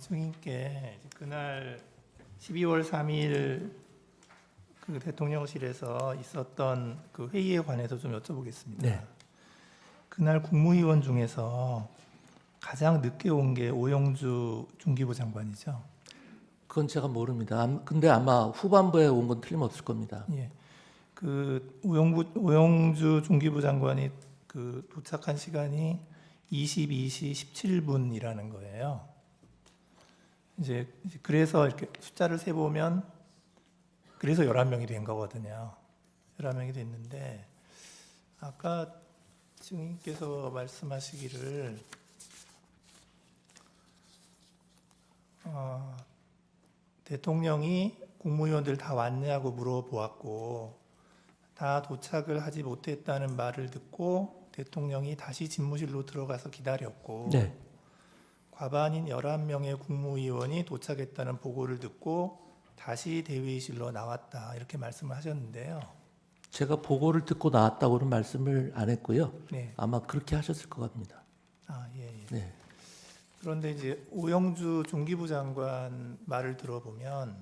이제 그날 12월 3일 그 대통령실에서 있었던 그 회의에 관해서 좀 여쭤보겠습니다. 네. 그날 국무위원 중에서 가장 늦게 온 게 오영주 중기부 장관이죠. 그건 제가 모릅니다. 암- 근데 아마 후반부에 온 건 틀림없을 겁니다. 예. 그 오영부 오영주 중기부 장관이 그 도착한 시간이 22시 17분이라는 거예요. 이제 그래서 이렇게 숫자를 세 보면 그래서 11명이 된 거거든요. 11명이 됐는데 아까 증인께서 말씀하시기를 어, 대통령이 국무위원들 다 왔냐고 물어보았고 다 도착을 하지 못했다는 말을 듣고 대통령이 다시 집무실로 들어가서 기다렸고 네. 과반인 11명의 국무위원이 도착했다는 보고를 듣고 다시 대회의실로 나왔다 이렇게 말씀을 하셨는데요. 제가 보고를 듣고 나왔다고는 말씀을 안 했고요. 네. 아마 그렇게 하셨을 것 같습니다. 아, 예, 예. 네. 그런데 이제 오영주 중기부 장관 말을 들어보면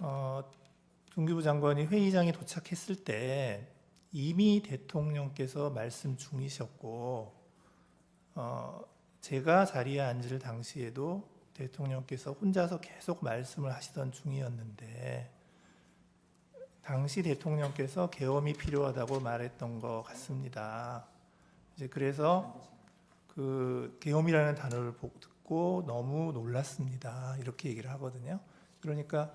어, 중기부 장관이 회의장에 도착했을 때 이미 대통령께서 말씀 중이셨고 어, 제가 자리에 앉을 당시에도 대통령께서 혼자서 계속 말씀을 하시던 중이었는데 당시 대통령께서 계엄이 필요하다고 말했던 것 같습니다. 이제 그래서 그 계엄이라는 단어를 보- 듣고 너무 놀랐습니다. 이렇게 얘기를 하거든요. 그러니까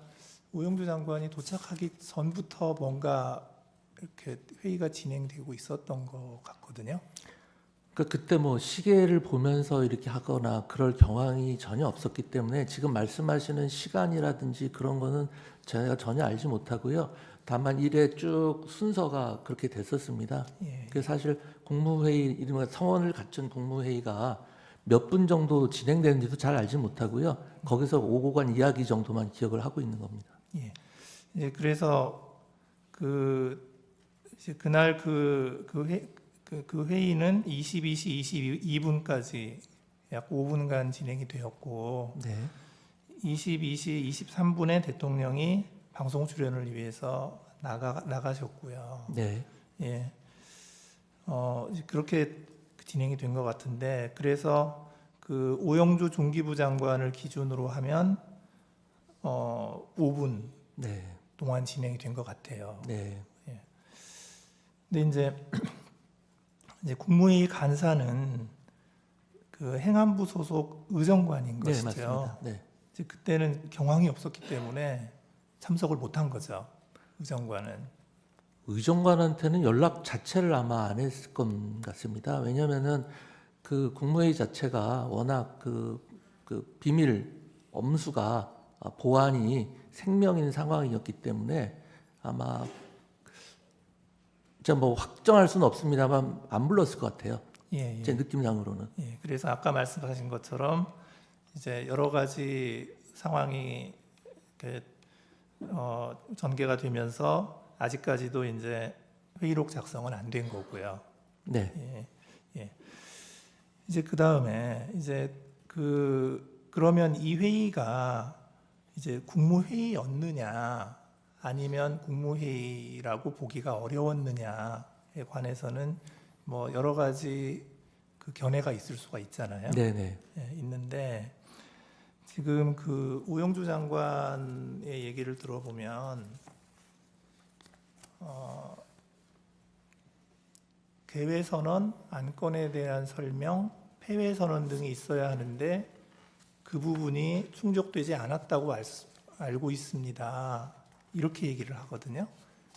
오영주 장관이 도착하기 전부터 뭔가 이렇게 회의가 진행되고 있었던 것 같거든요. 그러니까 그때 뭐 시계를 보면서 이렇게 하거나 그럴 경황이 전혀 없었기 때문에 지금 말씀하시는 시간이라든지 그런 거는 제가 전혀 알지 못하고요. 다만 일에 쭉 순서가 그렇게 됐었습니다. 예. 그 사실 국무회의 이른바 성원을 갖춘 국무회의가 몇 분 정도 진행되는지도 잘 알지 못하고요. 거기서 오고 간 이야기 정도만 기억을 하고 있는 겁니다. 예. 이제 그래서 그 이제 그날 그, 그, 회, 그, 그 회의는 22시 22분까지 약 5분간 진행이 되었고 네. 22시 23분에 대통령이 방송 출연을 위해서 나가 나가셨고요. 네. 예. 어, 그렇게 진행이 된 것 같은데 그래서 그 오영주 중기부 장관을 기준으로 하면 어, 5분 네. 동안 진행이 된 것 같아요. 네. 근데 이제 이제 국무회의 간사는 그 행안부 소속 의정관인 네, 것이죠. 맞습니다. 네. 이제 그때는 경황이 없었기 때문에 참석을 못한 거죠. 의정관은. 의정관한테는 연락 자체를 아마 안 했을 것 같습니다. 왜냐면은 그 국무회의 자체가 워낙 그, 그 비밀 엄수가 아, 보안이 생명인 상황이었기 때문에 아마 진짜 뭐 확정할 수는 없습니다만 안 불렀을 것 같아요. 예, 예. 제 느낌상으로는. 예, 그래서 아까 말씀하신 것처럼 이제 여러 가지 상황이 어, 전개가 되면서 아직까지도 이제 회의록 작성은 안 된 거고요. 네. 예, 예. 이제 그 다음에 이제 그 그러면 이 회의가 이제 국무회의였느냐 아니면 국무회의라고 보기가 어려웠느냐에 관해서는 뭐 여러 가지 그 견해가 있을 수가 있잖아요. 네, 네. 예, 있는데 지금 그 오영주 장관의 얘기를 들어보면 어, 개회 선언, 안건에 대한 설명, 폐회 선언 등이 있어야 하는데 그 부분이 충족되지 않았다고 알 수- 알고 있습니다. 이렇게 얘기를 하거든요.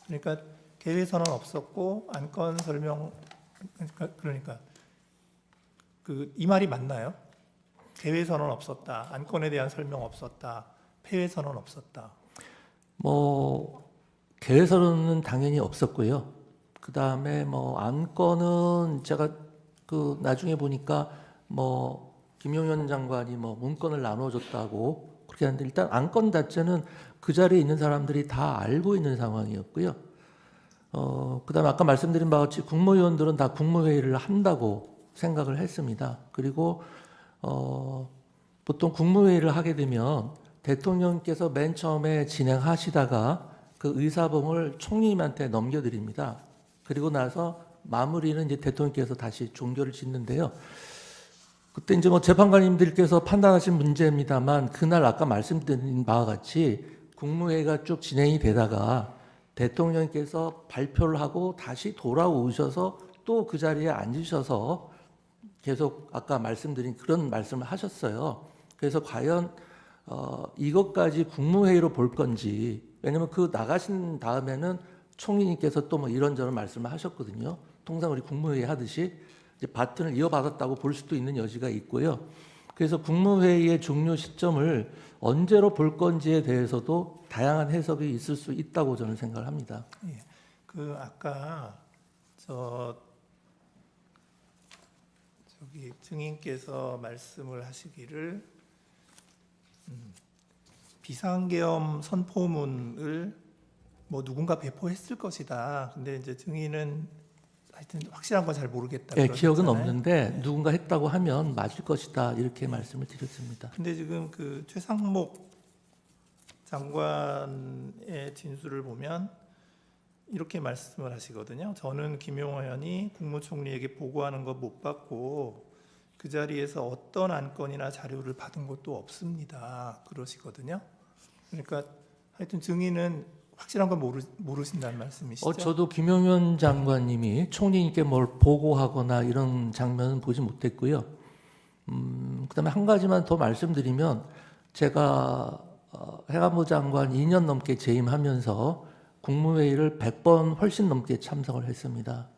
그러니까 개회 선언 없었고 안건 설명 그러니까, 그러니까 그 이 말이 맞나요? 개회 선언 없었다. 안건에 대한 설명 없었다. 폐회 선언 없었다. 뭐 계획서는 당연히 없었고요. 그 다음에 뭐 안건은 제가 그 나중에 보니까 뭐 김용현 장관이 뭐 문건을 나눠줬다고 그렇게 하는데 일단 안건 자체는 그 자리에 있는 사람들이 다 알고 있는 상황이었고요. 어 그 다음에 아까 말씀드린 바와 같이 국무위원들은 다 국무회의를 한다고 생각을 했습니다. 그리고 어 보통 국무회의를 하게 되면 대통령께서 맨 처음에 진행하시다가 그 의사봉을 총리님한테 넘겨드립니다. 그리고 나서 마무리는 이제 대통령께서 다시 종교를 짓는데요. 그때 이제 뭐 재판관님들께서 판단하신 문제입니다만 그날 아까 말씀드린 바와 같이 국무회의가 쭉 진행이 되다가 대통령께서 발표를 하고 다시 돌아오셔서 또 그 자리에 앉으셔서 계속 아까 말씀드린 그런 말씀을 하셨어요. 그래서 과연 어, 이것까지 국무회의로 볼 건지 왜냐면 그 나가신 다음에는 총리님께서 또 뭐 이런저런 말씀을 하셨거든요. 통상 우리 국무회의 하듯이 이제 바튼을 이어받았다고 볼 수도 있는 여지가 있고요. 그래서 국무회의의 종료 시점을 언제로 볼 건지에 대해서도 다양한 해석이 있을 수 있다고 저는 생각을 합니다. 그 아까 저 저기 증인께서 말씀을 하시기를 음, 비상계엄 선포문을 뭐 누군가 배포했을 것이다. 근데 이제 증인은 하여튼 확실한 건 잘 모르겠다. 예, 기억은. 없는데 누군가 했다고 하면 맞을 것이다 이렇게 말씀을 드렸습니다. 근데 지금 그 최상목 장관의 진술을 보면 이렇게 말씀을 하시거든요. 저는 김용호 의원이 국무총리에게 보고하는 거 못 받고 그 자리에서 어떤 안건이나 자료를 받은 것도 없습니다. 그러시거든요. 그러니까 하여튼 증인은 확실한 건 모르, 모르신다는 말씀이시죠? 어, 저도 김용현 장관님이 총리님께 뭘 보고하거나 이런 장면은 보지 못했고요. 음, 그다음에 한 가지만 더 말씀드리면 제가 어, 행안부 장관 2년 넘게 재임하면서 국무회의를 100번 훨씬 넘게 참석을 했습니다.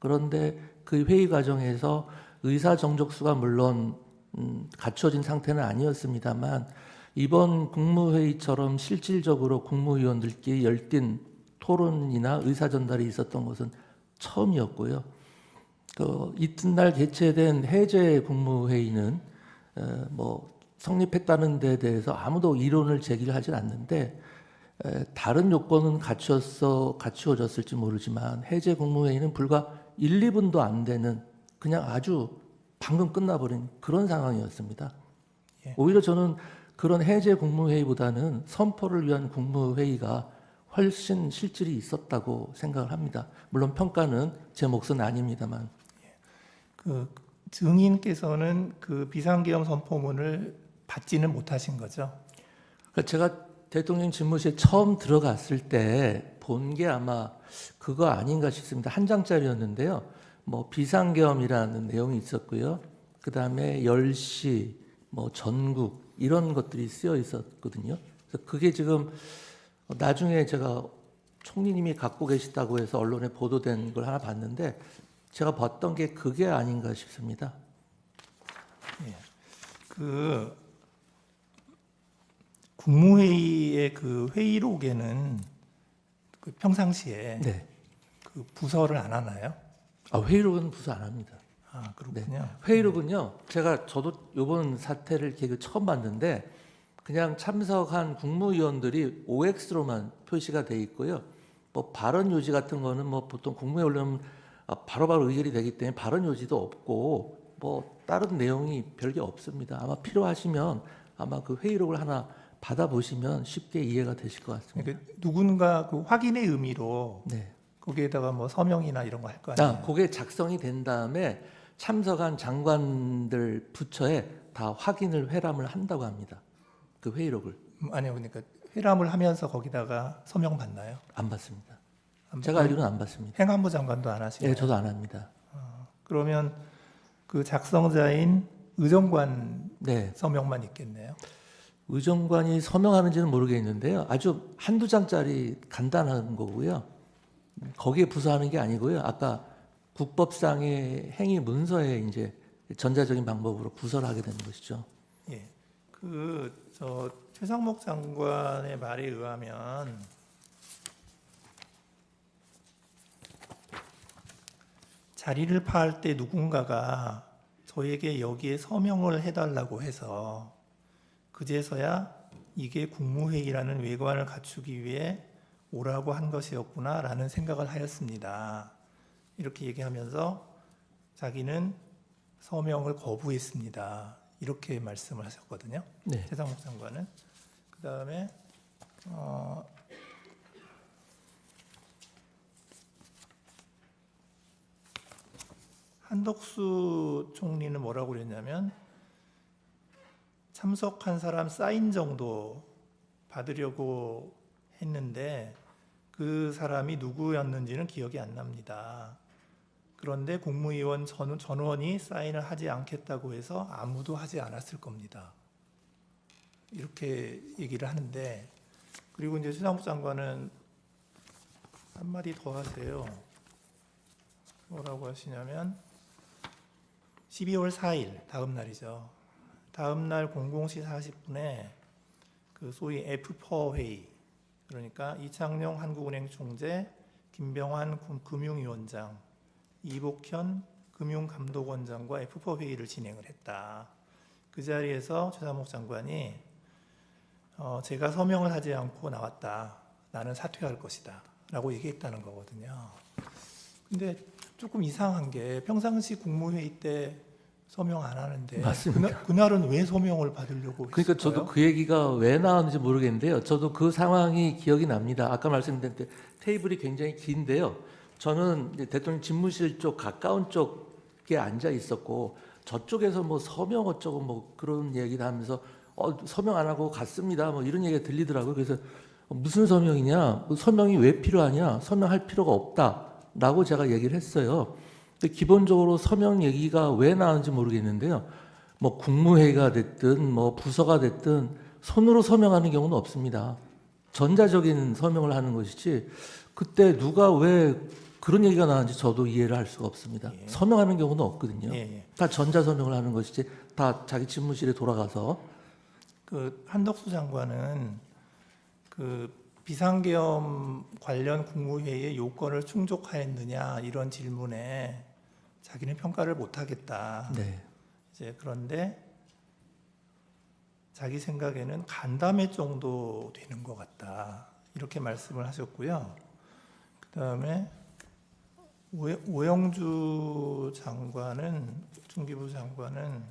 그런데 그 회의 과정에서 의사 정족수가 물론 음, 갖춰진 상태는 아니었습니다만 이번 국무회의처럼 실질적으로 국무위원들끼리 열띤 토론이나 의사 전달이 있었던 것은 처음이었고요. 그 이튿날 개최된 해제 국무회의는 어, 뭐 성립했다는 데 대해서 아무도 이론을 제기를 하질 않는데 에, 다른 요건은 갖추었어 갖추어졌을지 모르지만 해제 국무회의는 불과 1, 2분도 안 되는 그냥 아주 방금 끝나버린 그런 상황이었습니다. 예. 오히려 저는 그런 해제 국무회의보다는 선포를 위한 국무회의가 훨씬 실질이 있었다고 생각을 합니다. 물론 평가는 제 몫은 아닙니다만. 그 증인께서는 그 비상계엄 선포문을 받지는 못하신 거죠? 그러니까 제가 대통령 집무실에 처음 들어갔을 때 본 게 아마 그거 아닌가 싶습니다. 한 장짜리였는데요. 뭐 비상계엄이라는 내용이 있었고요. 그 다음에 10시, 뭐 전국 이런 것들이 쓰여 있었거든요. 그래서 그게 지금 나중에 제가 총리님이 갖고 계시다고 해서 언론에 보도된 걸 하나 봤는데 제가 봤던 게 그게 아닌가 싶습니다. 그 국무회의의 그 회의록에는 그 평상시에 네. 그 부서를 안 하나요? 아, 회의록은 부서 안 합니다. 아 그렇군요. 회의록은요. 제가 저도 이번 사태를 계획 처음 봤는데 그냥 참석한 국무위원들이 OX로만 표시가 돼 있고요. 뭐 발언 요지 같은 거는 뭐 보통 국무회 올리면 아, 바로바로 의결이 되기 때문에 발언 요지도 없고 뭐 다른 내용이 별게 없습니다. 아마 필요하시면 아마 그 회의록을 하나 받아 보시면 쉽게 이해가 되실 것 같습니다. 그러니까 누군가 그 확인의 의미로 네. 거기에다가 뭐 서명이나 이런 거 할 거 아니에요? 아, 그게 작성이 된 다음에 참석한 장관들 부처에 다 확인을 회람을 한다고 합니다. 그 회의록을 음, 아니요, 그러니까 회람을 하면서 거기다가 서명 받나요? 안 받습니다. 안 제가 알기로는 안 받습니다. 행안부 장관도 안 하시고. 예, 저도 안 합니다. 그러면 그 작성자인 의정관 네, 서명만 있겠네요. 의정관이 서명하는지는 모르겠는데요. 아주 한두 장짜리 간단한 거고요. 거기에 부서하는 게 아니고요. 아까 국법상의 행위 문서에 이제 전자적인 방법으로 부서를 하게 되는 것이죠. 예. 그저 최상목 장관의 말에 의하면 자리를 파할 때 누군가가 저에게 여기에 서명을 해달라고 해서 그제서야 이게 국무회의라는 외관을 갖추기 위해 오라고 한 것이었구나라는 생각을 하였습니다. 이렇게 얘기하면서 자기는 서명을 거부했습니다. 이렇게 말씀을 하셨거든요. 네. 최상목 장관은 그 다음에 어, 한덕수 총리는 뭐라고 그랬냐면 참석한 사람 사인 정도 받으려고 했는데 그 사람이 누구였는지는 기억이 안 납니다. 그런데 국무위원 전, 전원이 사인을 하지 않겠다고 해서 아무도 하지 않았을 겁니다. 이렇게 얘기를 하는데 그리고 이제 수상부 장관은 한마디 더 하세요. 뭐라고 하시냐면 12월 4일 다음 날이죠. 다음 날 00시 40분에 그 소위 F4 회의 그러니까 이창용 한국은행 총재, 김병환 금- 금융위원장, 이복현 금융감독원장과 F4 회의를 진행을 했다. 그 자리에서 최상목 장관이 어, 제가 서명을 하지 않고 나왔다. 나는 사퇴할 것이다. 라고 얘기했다는 거거든요. 근데 조금 이상한 게 평상시 국무회의 때 서명 안 하는데 맞습니다. 그날, 그날은 왜 서명을 받으려고 그러니까 저도 했을까요? 그 얘기가 왜 나왔는지 모르겠는데요. 저도 그 상황이 기억이 납니다. 아까 말씀드린 때 테이블이 굉장히 긴데요. 저는 대통령 집무실 쪽 가까운 쪽에 앉아 있었고 저쪽에서 뭐 서명 어쩌고 뭐 그런 얘기를 하면서 어, 서명 안 하고 갔습니다. 뭐 이런 얘기가 들리더라고요. 그래서 무슨 서명이냐? 그 서명이 왜 필요하냐? 서명할 필요가 없다라고 제가 얘기를 했어요. 근데 기본적으로 서명 얘기가 왜 나왔는지 모르겠는데요. 뭐 국무회의가 됐든 뭐 부서가 됐든 손으로 서명하는 경우는 없습니다. 전자적인 서명을 하는 것이지 그때 누가 왜 그런 얘기가 나왔는지 저도 이해를 할 수가 없습니다. 예. 서명하는 경우는 없거든요. 예, 예. 다 전자 서명을 하는 것이지 다 자기 집무실에 돌아가서 그 한덕수 장관은 그 비상계엄 관련 국무회의의 요건을 충족하였느냐 이런 질문에 자기는 평가를 못하겠다. 네. 이제 그런데 자기 생각에는 간담회 정도 되는 것 같다 이렇게 말씀을 하셨고요. 그 다음에 오영주 장관은 중기부 장관은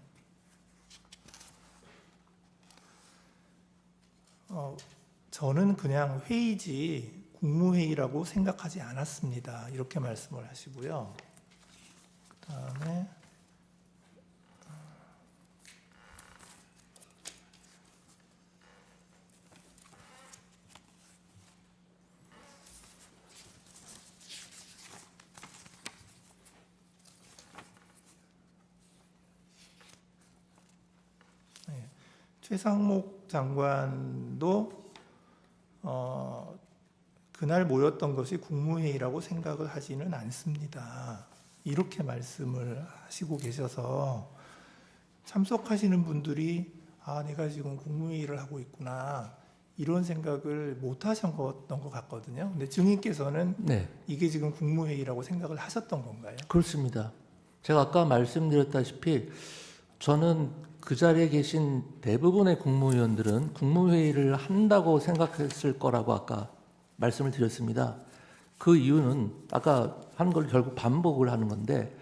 어, 저는 그냥 회의지 국무회의라고 생각하지 않았습니다. 이렇게 말씀을 하시고요. 그 다음에 네. 최상목 장관도 어, 그날 모였던 것이 국무회의라고 생각을 하지는 않습니다. 이렇게 말씀을 하시고 계셔서 참석하시는 분들이 아 내가 지금 국무회의를 하고 있구나 이런 생각을 못 하셨던 것 같거든요. 근데 증인께서는 네. 이게 지금 국무회의라고 생각을 하셨던 건가요? 그렇습니다. 제가 아까 말씀드렸다시피 저는 그 자리에 계신 대부분의 국무위원들은 국무회의를 한다고 생각했을 거라고 아까 말씀을 드렸습니다. 그 이유는 아까 한 걸 결국 반복을 하는 건데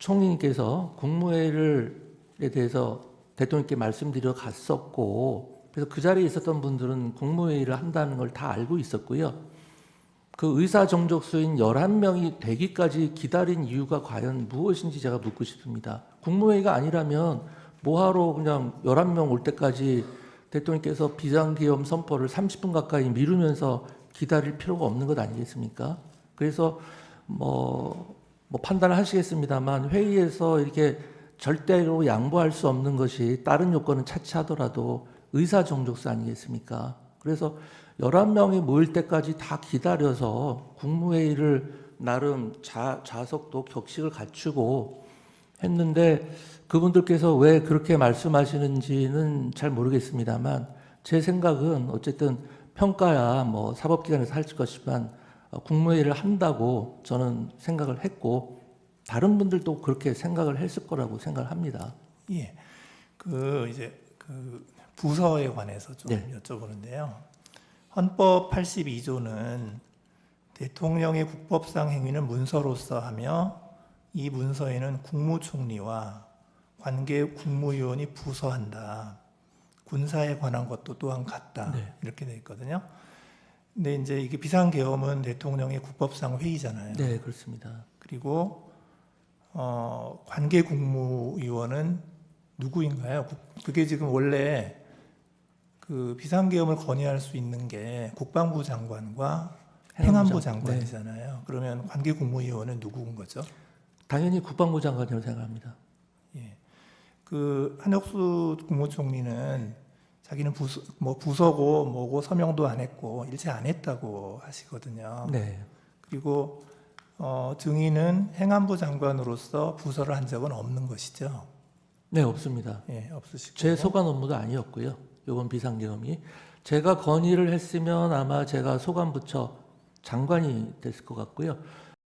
총리님께서 국무회의를에 대해서 대통령께 말씀드려 갔었고 그래서 그 자리에 있었던 분들은 국무회의를 한다는 걸 다 알고 있었고요. 그 의사 정족수인 11명이 되기까지 기다린 이유가 과연 무엇인지 제가 묻고 싶습니다. 국무회의가 아니라면 뭐하러 그냥 11명 올 때까지 대통령께서 비상기업 선포를 30분 가까이 미루면서 기다릴 필요가 없는 것 아니겠습니까? 그래서 뭐, 뭐 판단을 하시겠습니다만 회의에서 이렇게 절대로 양보할 수 없는 것이 다른 요건은 차치하더라도 의사 정족수 아니겠습니까? 그래서 11명이 모일 때까지 다 기다려서 국무회의를 나름 자, 좌석도 격식을 갖추고 했는데 그분들께서 왜 그렇게 말씀하시는지는 잘 모르겠습니다만 제 생각은 어쨌든 평가야 뭐 사법기관에서 할 것이지만 어, 국무회의를 한다고 저는 생각을 했고 다른 분들도 그렇게 생각을 했을 거라고 생각을 합니다. 예. 그 이제 그 부서에 관해서 좀 네. 여쭤보는데요. 헌법 82조는 대통령의 국법상 행위는 문서로서 하며 이 문서에는 국무총리와 관계 국무위원이 부서한다. 군사에 관한 것도 또한 같다. 네. 이렇게 돼 있거든요. 근데 이제 이게 비상계엄은 대통령의 국법상 회의잖아요. 네, 그렇습니다. 그리고 어, 관계 국무위원은 누구인가요? 국- 그게 지금 원래 그 비상계엄을 건의할 수 있는 게 국방부 장관과 행안부 장관. 장관이잖아요. 그러면 관계 국무위원은 누구인 거죠? 당연히 국방부 장관이라고 생각합니다. 그 한혁수 국무총리는 자기는 부서, 뭐 부서고 뭐고 서명도 안 했고 일체 안 했다고 하시거든요. 네. 그리고 어, 증인은 행안부 장관으로서 부서를 한 적은 없는 것이죠. 네, 없습니다. 예, 없으시고. 제 소관 업무도 아니었고요. 이번 비상계엄이 제가 건의를 했으면 아마 제가 소관부처 장관이 됐을 것 같고요.